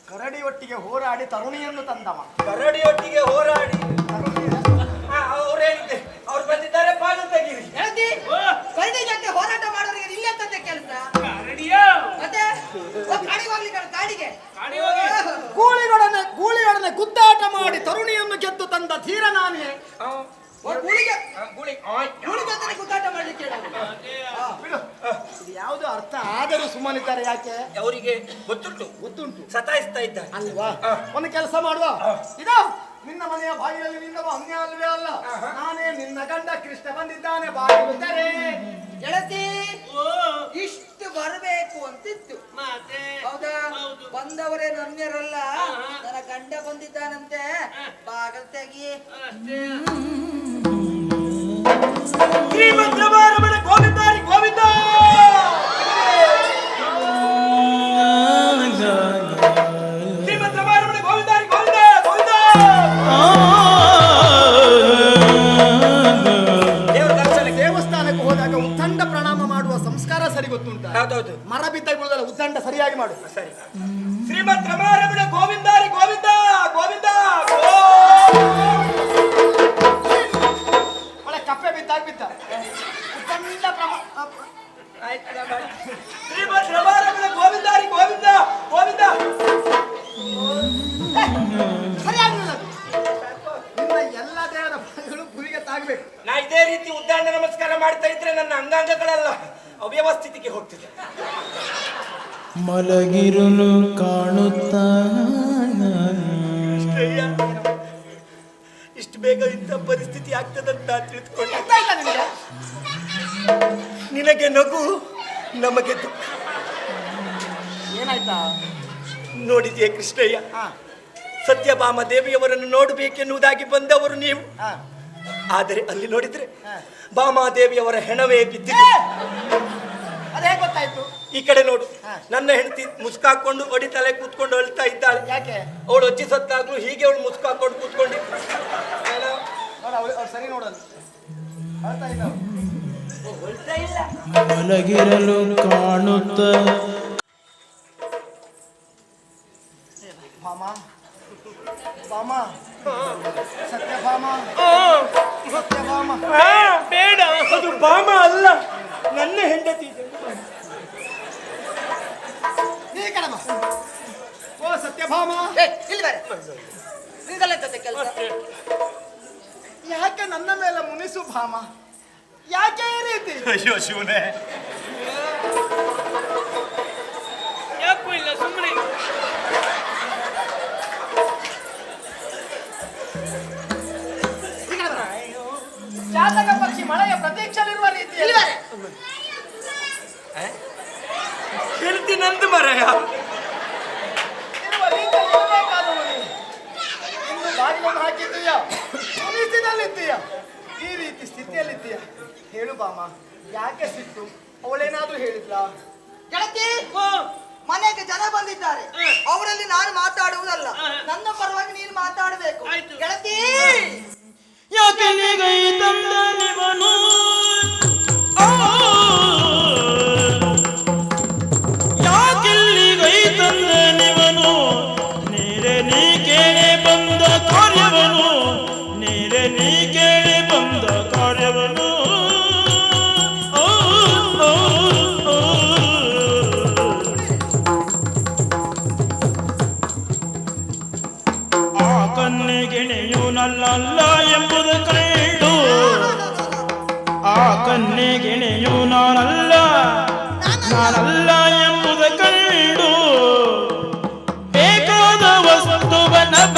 ಕರಡಿಯೊಟ್ಟಿಗೆ ಹೋರಾಡಿ ತರುಣಿಯನ್ನು ತಂದವ. ಕರಡಿಯೊಟ್ಟಿಗೆ ಹೋರಾಡಿ ತರುಣಿ ಅವ್ರು ಹೇಳಿದ್ದೆ ಅವ್ರು ಬಂದಿದ್ದಾರೆ ಬಾಗಿಲು ತೆಗೀರಿ ಗೆಳತಿ ಓ, ಕರಡಿ ಜೊತೆ ಹೋರಾಟ ಮಾಡೋರಿಗೆ ಇಲ್ಲಿ ಅಂತಂದೆ ಕೆಲಸ ಕರಡಿಯೋ ಗೂಳಿಗಳೊಡನೆ ಗೂಳಿಯೊಡನೆ ಗುದ್ದಾಟ ಮಾಡಿ ತರುಣಿಯನ್ನು ಗೆದ್ದು ತಂದ ತೀರ ನಾನೇ ಯಾವುದು ಅರ್ಥ ಆದರೂ ಸುಮ್ಮನಿದ್ದಾರೆ ಯಾಕೆ? ಅವರಿಗೆ ಗೊತ್ತುಂಟು. ಗೊತ್ತುಂಟು. ಸತಾಯಿಸ್ತಾ ಇದ್ದಾರೆ. ಅಲ್ವಾ? ಒಂದು ಕೆಲಸ ಮಾಡುವ. ಇದು. ನಿನ್ನ ಮನೆಯ ಬಾಗಿಲಲ್ಲಿ ನಿನ್ನ ಅನ್ಯ ಅಲ್ವೇ ಅಲ್ಲ? ನಾನೇ ನಿನ್ನ ಗಂಡ ಕೃಷ್ಣ ಬಂದಿದ್ದಾನೆ ಬಾಗಿಲು ತೆರೆ ಗೆಳತಿ ಇಷ್ಟು ಬರಬೇಕು ಅಂತಿತ್ತು. ಮತ್ತೆ ಹೌದಾ? ಹೌದು. ಬಂದವರೇ ನನ್ಯರಲ್ಲ. ಆಹಾ. ನನ್ನ ಗಂಡ ಬಂದಿದ್ದಾನಂತೆ. ಬಾಗಲ್ ತೆಗಿ. ಅಷ್ಟೇ. ಗೋವಿಂದ ಗೋವಿಂದಾರಿ ಗೋವಿಂದ ನಿನಗೆ ನಗು ನಮಗೆ ದುಃಖ. ಏನಾಯ್ತಾ? ನೋಡಿದ್ಯೆ ಕೃಷ್ಣಯ್ಯ ಸತ್ಯಭಾಮ ದೇವಿಯವರನ್ನು ನೋಡಬೇಕೆನ್ನುವುದಾಗಿ ಬಂದವರು ನೀವು. ಆದರೆ ಅಲ್ಲಿ ನೋಡಿದ್ರೆ. ಭಾಮಾದೇವಿಯವರ ಹೆಣವೇ ಬಿದ್ದಿದೆ. ಅದೇ ಗೊತ್ತಾಯ್ತು? ಈ ಕಡೆ ನೋಡು. ನನ್ನ ಹೆಂಡತಿ ಮುಸ್ಕಾಕೊಂಡು ಒಡಿತಲೆ ಕೂತ್ಕೊಂಡು ಅಳ್ತಾ ಇದ್ದಾಳೆ. ಯಾಕೆ? ಅವಳು ಹೊಚ್ಚಿ ಸತ್ತಾಗ್ಲೂ ಹೀಗೆ ಅವಳು ಮುಸ್ಕಾಕೊಂಡು ಕೂತ್ಕೊಂಡು ಸರಿ ನೋಡಲ್ಲ. ಮಲಗಿರಲು ಕಾಣುತ್ತ. ಬೇಡ ಅದು ಭಾಮ ಅಲ್ಲ. ನನ್ನ ಹೆಂಡತಿ ಓ ಸತ್ಯಭಾಮ ಏ, ಇಲ್ಲಿ ಬೇರೆ. ನಿಂದಲೆಂತದ್ದು ಕೆಲಸ. ಯಾಕೆ ನನ್ನ ಮೇಲೆ ಮುನಿಸು ಭಾಮ? ಯಾಕೆ ಈ ರೀತಿ ಅಯ್ಯೋ ಶಿವನೇ. ಯಾಕೂ ಇಲ್ಲ ಸುಮ್ಮನೆ. ಜಾತಕ ಪಕ್ಷಿ ಮಳೆಯ ಪ್ರತೀಕ್ಷೆಯಲ್ಲಿರುವ ರೀತಿ ಹೇಳ್ತಿ ನಂದು ಮರಯ. ಇರುವ ರೀತಿಯಲ್ಲಿ ಇರಬೇಕಾದವನು ನೀನು. ಬಾಗಿಲನ್ನು ಹಾಕಿದ್ದೀಯ? ಈ ರೀತಿ ಸ್ಥಿತಿಯಲ್ಲಿದ್ದೀಯ? ಹೇಳು ಬಾಮ ಯಾಕೆ ಸಿಟ್ಟು? ಅವಳೇನಾದ್ರೂ ಹೇಳಿದ್ಲಾ? ಗೆಳತಿ ಮನೆಗೆ ಜನ ಬಂದಿದ್ದಾರೆ. ಅವರಲ್ಲಿ ನಾನು ಮಾತಾಡುವುದಲ್ಲ. ನನ್ನ ಪರವಾಗಿ ನೀನು ಮಾತಾಡಬೇಕು. ಆಯ್ತು. ಗೆಳತಿ! ಯಾಕೆಲ್ಲಿಗೈ ತಂದ ನಿವನು ಆ, ಯಾಕೆಲ್ಲಿಗೈ ತಂದ ನಿವನು ನೀರೆ ನೀ ಕೇಳಿ ಬಂದ ಕಾರ್ಯವನು? ನೀರೆ ನೀ ಕೇಳಿ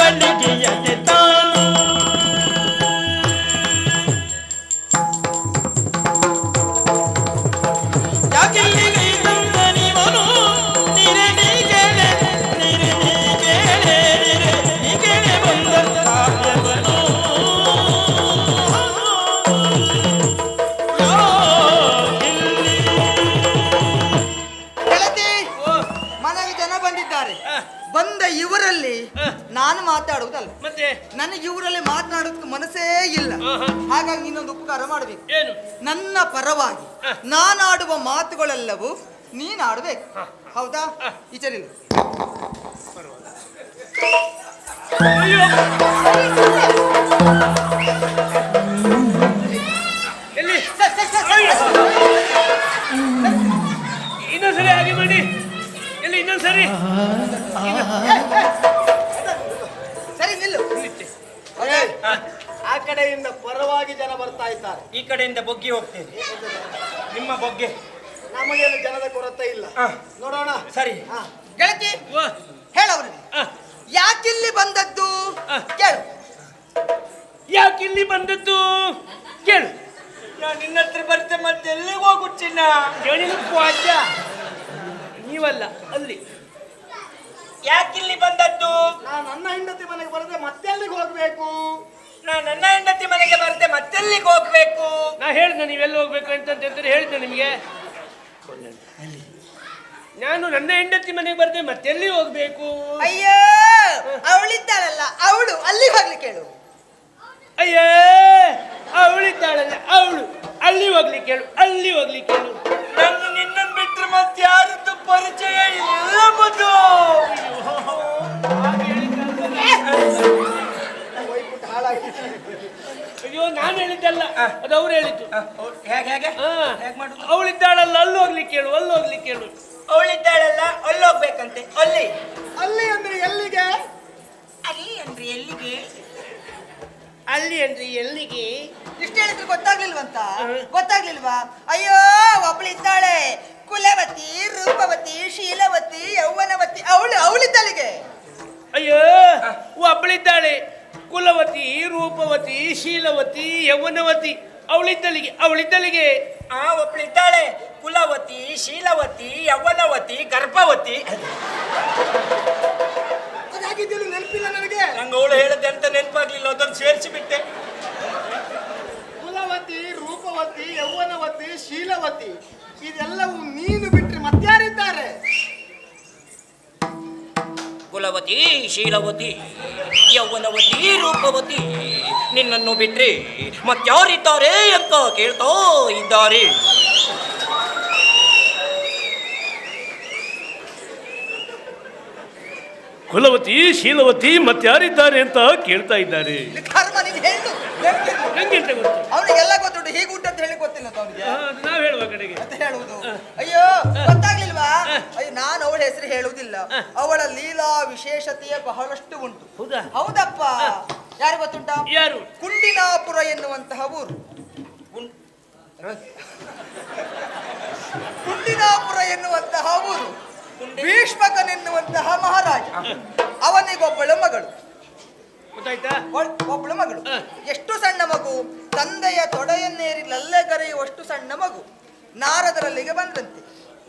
बन गया ಬಂದ ಇವರಲ್ಲಿ ನಾನು ಮಾತಾಡುವುದಲ್ಲ. ಮತ್ತೆ? ನನಗೆ ಇವರಲ್ಲಿ ಮಾತನಾಡೋದಕ್ಕೆ ಮನಸ್ಸೇ ಇಲ್ಲ. ಹಾಗಾಗಿ ಇನ್ನೊಂದು ಉಪಕಾರ ಮಾಡಬೇಕು. ಏನು? ನನ್ನ ಪರವಾಗಿ ನಾನಾಡುವ ಮಾತುಗಳೆಲ್ಲವೂ ನೀನಾಡಬೇಕು. ಹೌದಾ? ಈಚರಿಲ್ಲ ಎಲ್ಲಿ ಅಯ್ಯೋ. ಇನ್ನೊಂದ್ಸರಿ ಹಾಗೆ ಮಾಡಿ ಎಲ್ಲಿ ಇನ್ನೊಂದ್ಸರಿ ಸರಿ ನಿಲ್ಲು. ಆ ಕಡೆಯಿಂದ ಪರವಾಗಿ ಜನ ಬರ್ತಾ ಇದ್ದಾರೆ. ಈ ಕಡೆಯಿಂದ ಬೊಗ್ಗಿ ಹೋಗ್ತೇನೆ. ನಿಮ್ಮ ಬೊಗ್ಗೆ. ನಮಗೇನು ಜನದ ಕೊರತೆ ಇಲ್ಲ. ನೋಡೋಣ. ಸರಿ. ಹಾ. ಗೆಳತಿ ಹೇಳವ್ರಿ ಹೇಳವ್ರಿಗೆ ಯಾಕಿಲ್ಲಿ ಬಂದದ್ದು. ಕೇಳು. ಯಾಕಿಲ್ಲಿ ಇಲ್ಲಿ ಬಂದದ್ದು? ಕೇಳು. ನಾನು ನಿನ್ನ ಹತ್ರ ಬರ್ತೆ ಮತ್ತೆ ಎಲ್ಲಿಗೆ ಹೋಗು ಚಿನ್ನ? ಅಜ್ಜ ನೀವಲ್ಲ ಅಲ್ಲಿ. ಯಾಕಿಲ್ಲಿ ಬಂದದ್ದು? ನಾನು ನನ್ನ ಹೆಂಡತಿ ಮನೆಗೆ ಬರದೆ ಮತ್ತೆಲ್ಲಿಗೆ ಹೋಗ್ಬೇಕು? ನಾನು ನನ್ನ ಹೆಂಡತಿ ಮನೆಗೆ ಬರದೆ ಮತ್ತೆಲ್ಲಿಗೆ ಹೋಗ್ಬೇಕು? ನಾ ಹೇಳ್ದೆ ನೀವೆಲ್ಲ ಹೋಗ್ಬೇಕು ಅಂತ ಅಂತ ಹೇಳಿದ್ದೆ ನಿಮಗೆ. ನಾನು ನನ್ನ ಹೆಂಡತಿ ಮನೆಗೆ ಬರದೆ ಮತ್ತೆಲ್ಲಿ ಹೋಗ್ಬೇಕು? ಅಯ್ಯೋ ಅವಳಿದ್ದಾಳಲ್ಲ ಅವಳು ಅಲ್ಲಿ ಹೋಗ್ಲಿ ಕೇಳು ಅಯ್ಯೇ ಅವಳಿದ್ದಾಳಲ್ಲ ಅವಳು ಅಲ್ಲಿ ಹೋಗ್ಲಿ ಕೇಳು ಅಲ್ಲಿ ಹೋಗ್ಲಿ ಕೇಳು ನಾನು ನಿನ್ನನ್ನು ಬಿಟ್ಟರೆ ಮತ್ತೆ ಯಾರದ್ದು ಪರಿಚಯ ಇಲ್ಲ ಹಾಳಾಗಿ ಅಯ್ಯೋ ನಾನು ಹೇಳಿದ್ದಲ್ಲ. ಅದು ಅವ್ರು ಹೇಳಿದ್ದು. ಹೇಗೆ ಹೇಗೆ? ಹಾ. ಹೇಗೆ ಮಾಡುದು? ಅವಳಿದ್ದಾಳಲ್ಲ ಅಲ್ಲಿ ಹೋಗ್ಲಿಕ್ಕೆ ಕೇಳು ಅಲ್ಲಿ ಹೋಗ್ಲಿಕ್ಕೆ ಕೇಳು ಅವಳಿದ್ದಾಳಲ್ಲ ಅಲ್ಲಿ ಹೋಗ್ಬೇಕಂತೆ. ಅಲ್ಲಿ. ಅಲ್ಲಿ ಅಂದ್ರೆ ಎಲ್ಲಿಗೆ? ಅಲ್ಲಿ ಅಂದ್ರೆ ಎಲ್ಲಿಗೆ? ಅಲ್ಲಿ ಅಂದ್ರೆ ಎಲ್ಲಿಗೆ? ಇಷ್ಟ ಹೇಳಿದ್ರೆ ಗೊತ್ತಾಗ್ಲಿಲ್ವಂತ? ಗೊತ್ತಾಗ್ಲಿಲ್ವಾ? ಅಯ್ಯೋ ಒಬ್ಳಿದ್ದಾಳೆ ಕುಲವತಿ ರೂಪವತಿ ಶೀಲವತಿ ಯೌವನವತಿ ಅವಳು ಅವಳಿದ್ದಾಳಿಗೆ. ಅಯ್ಯೋ ಒಬ್ಬಳಿದ್ದಾಳೆ. ಕುಲವತಿ ರೂಪವತಿ ಶೀಲವತಿ ಯೌವನವತಿ ಅವಳಿದ್ದಲಿಗೆ ಅವಳಿದ್ದಲಿಗೆ ಆ ಒಬ್ಳಿದ್ದಾಳೆ. ಕುಲವತಿ ಶೀಲವತಿ ಯೌವನವತಿ ಗರ್ಭವತಿ. ಅದಾಗಿದ್ದೇನು ನೆನಪಿಲ್ಲ ನನಗೆ. ನಂಗೆ ಅವಳು ಹೇಳಿದೆ ಅಂತ ನೆನಪಾಗ್ಲಿಲ್ಲ ಅದನ್ನು ಸೇರಿಸಿ ಬಿಟ್ಟೆ ಕುಲವತಿ ರೂಪವತಿ ಯೌವನವತಿ ಶೀಲವತಿ. ಇದೆಲ್ಲವೂ ನೀನು ಬಿಟ್ಟರೆ ಮತ್ತಾರಿದ್ದಾರೆ? ಕುಲವತಿ ಶೀಲವತಿ ಯೌವನವತಿ ರೂಪವತಿ ನಿನ್ನನ್ನು ಬಿಟ್ರೆ ಮತ್ತಾರಿದ್ದಾರೆ ಅಂತ ಕೇಳ್ತಾ ಇದ್ದಾರೆ? ಕುಲವತಿ ಶೀಲವತಿ ಮತ್ತಾರಿದ್ದಾರೆ ಅಂತ ಕೇಳ್ತಾ ಇದ್ದಾರೆ. ಹೇಳು ಗೊತ್ತು ಅವನಿಗೆಲ್ಲ ಗೊತ್ತುಂಟು ಹೀಗೆ ಉಂಟು ಅಂತ ಹೇಳಿ ಗೊತ್ತಿಲ್ಲ ಅವನಿಗೆ. ನಾವ್ ಹೇಳುವ ಕಡೆಗೆ. ಅಂತ ಹೇಳುವುದು? ಅಯ್ಯೋ ಗೊತ್ತಾಗ್ಲಿಲ್ವಾ? ಅಯ್ಯೋ ನಾನು ಅವಳ ಹೆಸರು ಹೇಳುವುದಿಲ್ಲ. ಅವಳ ಲೀಲಾ ವಿಶೇಷತೆಯೇ ಬಹಳಷ್ಟು ಉಂಟು. ಹೌದಾ? ಹೌದಪ್ಪ. ಯಾರು ಗೊತ್ತುಂಟಾ? ಯಾರು? ಕುಂಡಿನಾಪುರ ಎನ್ನುವಂತಹ ಊರು. ಕುಂಡಿನಾಪುರ ಎನ್ನುವಂತಹ ಊರು. ಭೀಷ್ಮಕನೆನ್ನುವಂತಹ ಮಹಾರಾಜ. ಅವನಿಗೊಬ್ಬಳ ಮಗಳು. ಗೊತ್ತಾಯ್ತಾ? ಮಗಳು. ಎಷ್ಟು ಸಣ್ಣ ಮಗು? ತಂದೆಯ ತೊಡೆಯನ್ನೇರಿ ಲಲ್ಲೆಗರೆಯುವಷ್ಟು ಸಣ್ಣ ಮಗು. ನಾರದರಲ್ಲಿಗೆ ಬಂದ್ರಂತೆ.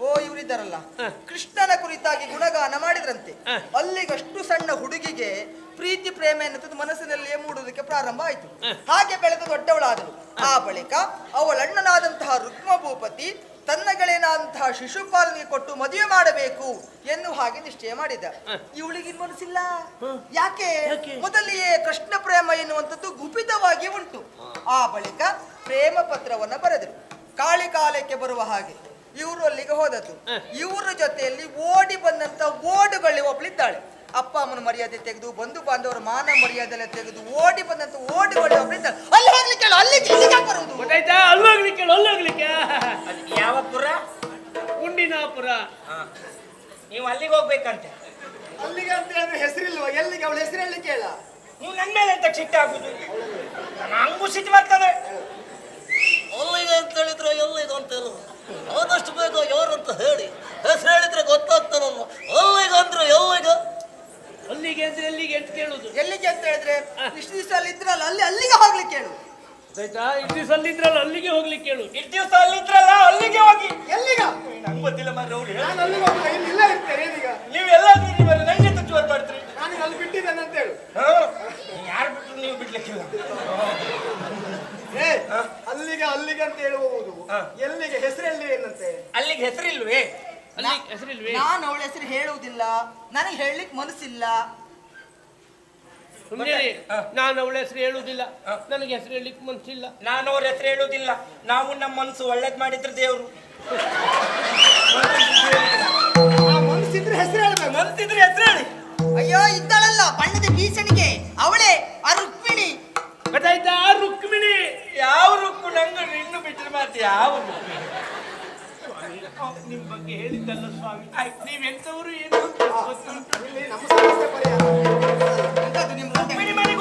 ಓ ಇವರಿದ್ದಾರಲ್ಲ. ಕೃಷ್ಣನ ಕುರಿತಾಗಿ ಗುಣಗಾನ ಮಾಡಿದ್ರಂತೆ. ಅಲ್ಲಿಗಷ್ಟು ಸಣ್ಣ ಹುಡುಗಿಗೆ ಪ್ರೀತಿ ಪ್ರೇಮ ಎನ್ನುತ್ತದೆ ಮನಸ್ಸಿನಲ್ಲಿಯೇ ಮೂಡುವುದಕ್ಕೆ ಪ್ರಾರಂಭ ಆಯಿತು. ಹಾಗೆ ಬೆಳೆದು ದೊಡ್ಡವಳಾದಳು. ಆ ಬಳಿಕ ಅವಳಣ್ಣನಾದಂತಹ ರುಕ್ಮಭೂಪತಿ ರುಕ್ಮ ಭೂಪತಿ ತನ್ನಗಳೇನಾದಂತಹ ಶಿಶುಪಾಲನಿಗೆ ಕೊಟ್ಟು ಮದುವೆ ಮಾಡಬೇಕು ಎನ್ನುವ ಹಾಗೆ ನಿಶ್ಚಯ ಮಾಡಿದ. ಇವಳಿಗೆ ಮನಸ್ಸಿಲ್ಲ. ಯಾಕೆ? ಮೊದಲಿಯೇ ಕೃಷ್ಣ ಪ್ರೇಮ ಎನ್ನುವಂಥದ್ದು ಗುಪಿತವಾಗಿ ಉಂಟು. ಆ ಬಳಿಕ ಪ್ರೇಮ ಪತ್ರವನ್ನು ಬರೆದರು. ಕಾಳಿಕಾಲಕ್ಕೆ ಬರುವ ಹಾಗೆ ಇವರು ಅಲ್ಲಿಗೆ ಹೋದದ್ದು. ಇವರ ಜೊತೆಯಲ್ಲಿ ಓಡಿ ಬಂದಂತ ಓಡುಗಳಿ ಒಬ್ಳಿದ್ದಾಳೆ. ಅಪ್ಪ ಅಮ್ಮನ ಮರ್ಯಾದೆ ತೆಗೆದು ಬಂಧು ಬಾಂಧವರ ಮಾನ ಮರ್ಯಾದೆಲ್ಲ ತೆಗೆದು ಓಡಿ ಬಂದಂತ ಓಡಿ ಒಬ್ಳಿದ್ದಾಳೆ ಅಲ್ಲಿ ಹೋಗ್ಲಿಕ್ಕೆ ಹೇಳು, ಅಲ್ಲಿಗೆ ಇಲ್ಲಿಗೆ ಯಾಕೆ ಬರುವುದು ಗೊತ್ತಾಯ್ತಾ? ಅಲ್ಲೋಗ್ಲಿಕ್ಕೆ ಹೇಳು, ಅಲ್ಲೋಗ್ಲಿಕ್ಕೆ ಅದು ಯಾವ ಪುರ? ಕುಂಡಿನಾಪುರ ನೀವು ಅಲ್ಲಿಗೆ ಹೋಗ್ಬೇಕಂತೆ. ಅಲ್ಲಿಗೆ ಅಂತ ಹೇಳಿದ್ರೆ ಹೆಸರಿಲ್ವಾ? ಎಲ್ಲಿಗೆ? ಅವಳ ಹೆಸರು ಹೇಳಿ ಕೇಳ. ನೀವು ನನ್ನ ಮೇಲೆ ಅಂತ ಸಿಟ್ಟು ಆಗುದು ನಂಗೂ ಸಿಟ್ಟು ಬರ್ತದೆ. ಅಲ್ಲಿಗೆ ಅಂತ ಹೇಳಿದ್ರೆ ಎಲ್ಲಿಗೆ ಅಂತ ಹೇಳುವ ಆದಷ್ಟು ಬೇಗ ಯಾರಂತ ಹೇಳಿ. ಹೆಸರು ಹೇಳಿದ್ರೆ ಗೊತ್ತಾಗ್ತಾನಲ್ಲ ಅಲ್ಲಿಗೆ ಅಂದ್ರೆ ಎಲ್ಲಿಗೆ? ಅಲ್ಲಿಗೆ ಅಂದ್ರೆ ಎಲ್ಲಿಗೆ ಅಂತ ಕೇಳುದು. ಎಲ್ಲಿಗೆ ಅಂತ ಹೇಳಿದ್ರೆ ಇಷ್ಟು ದಿವಸ ಅಲ್ಲಿ ಇದ್ರಲ್ಲ ಅಲ್ಲಿ ಅಲ್ಲಿಗೆ ಹೋಗ್ಲಿಕ್ಕೆ ಹೇಳು ಆಯ್ತಾ? ಇಷ್ಟು ದಿವಸ ಅಲ್ಲಿದ್ರಲ್ಲ ಅಲ್ಲಿಗೆ ಹೋಗ್ಲಿಕ್ಕೆ ಕೇಳು. ಇಷ್ಟು ದಿವಸ ಅಲ್ಲಿದ್ರಲ್ಲ ಅಲ್ಲಿಗೆ ಹೋಗಿ. ಎಲ್ಲಿಗ? ನಂಗೆ ಗೊತ್ತಿಲ್ಲ ಮಾರ್ರೆ ಅವ್ರು ಹೇಳಿ ನಾನು ಅಲ್ಲಿ ಹೋಗುವ ಇಲ್ಲಿ ಇಲ್ಲ ಇರ್ತೇನೆ ಏನೀಗ ನೀವು ಎಲ್ಲ ಬರ್ರಿ ನಂಗೆ ಎಂತ ಜೋರ್ ಮಾಡ್ತೀರಿ? ನಾನು ಅಲ್ಲಿ ಬಿಟ್ಟಿದ್ದೇನೆ ಅಂತ ಹೇಳು. ಯಾರು ಬಿಟ್ಟರು ನೀವು ಬಿಡ್ಲಿಕ್ಕಿಲ್ಲ ಏ ಅಲ್ಲಿಗೆ ಅಲ್ಲಿಗೆ ಅಂತ ಹೇಳಬಹುದು ಹ. ಎಲ್ಲಿಗೆ? ಹೆಸರು ಎಲ್ಲಿ ಏನಂತೆ? ಅಲ್ಲಿಗೆ ಹೆಸರಿಲ್ವೇ ಅಲ್ಲಿ ಹೆಸರಿಲ್ವೇ ನಾನು ಅವಳ ಹೆಸರು ಹೇಳುವುದಿಲ್ಲ. ನನಗೆ ಹೇಳಲಿಕ್ಕೆ ಮನಸ್ಸಿಲ್ಲ. ನಾನು ಅವಳ ಹೆಸರು ಹೇಳುವುದಿಲ್ಲ. ನನಗೆ ಹೆಸರು ಹೇಳಲಿಕ್ಕೆ ಮನಸ್ಸಿಲ್ಲ ನಾನು ಅವ್ರ ಹೆಸರು ಹೇಳುವುದಿಲ್ಲ. ನಾವು ನಮ್ಮ ಮನಸ್ಸು ಒಳ್ಳೇದ್ ಮಾಡಿದ್ರೆ ದೇವರು. ಆ ಮನಸ್ಸಿದ್ರೆ ಹೆಸರು ಹೇಳ್ಬೇಕು. ಮನಸ್ಸಿದ್ರೆ ಹೆಸರು ಹೇಳಿ. ಅಯ್ಯೋ ಇದ್ದಾಳಲ್ಲ ಬಣ್ಣದ ಬೀಸಣಿಗೆ ಅವಳೇ ಆ ರುಕ್ಮಿಣಿ. ಗೊತ್ತಾಯ್ತಾ? ರುಕ್ಮಿಣಿ. ಯಾವ ರುಕ್ಮಿಣಿ ನಂಗೆ ಇನ್ನು ಬಿಟ್ಟರೆ ಮಾತು ಯಾವ ರುಕ್ಕು ನಿಮ್ ಬಗ್ಗೆ ಹೇಳಿದ್ದಲ್ಲ ಸ್ವಾಮಿ ನೀವೆಂತವರು ಏನು ಗೊತ್ತುಂಟು. ನಮ್ಮ ಸಮಸ್ಯೆ ಪರಿಹಾರ ಮನೆಗೆ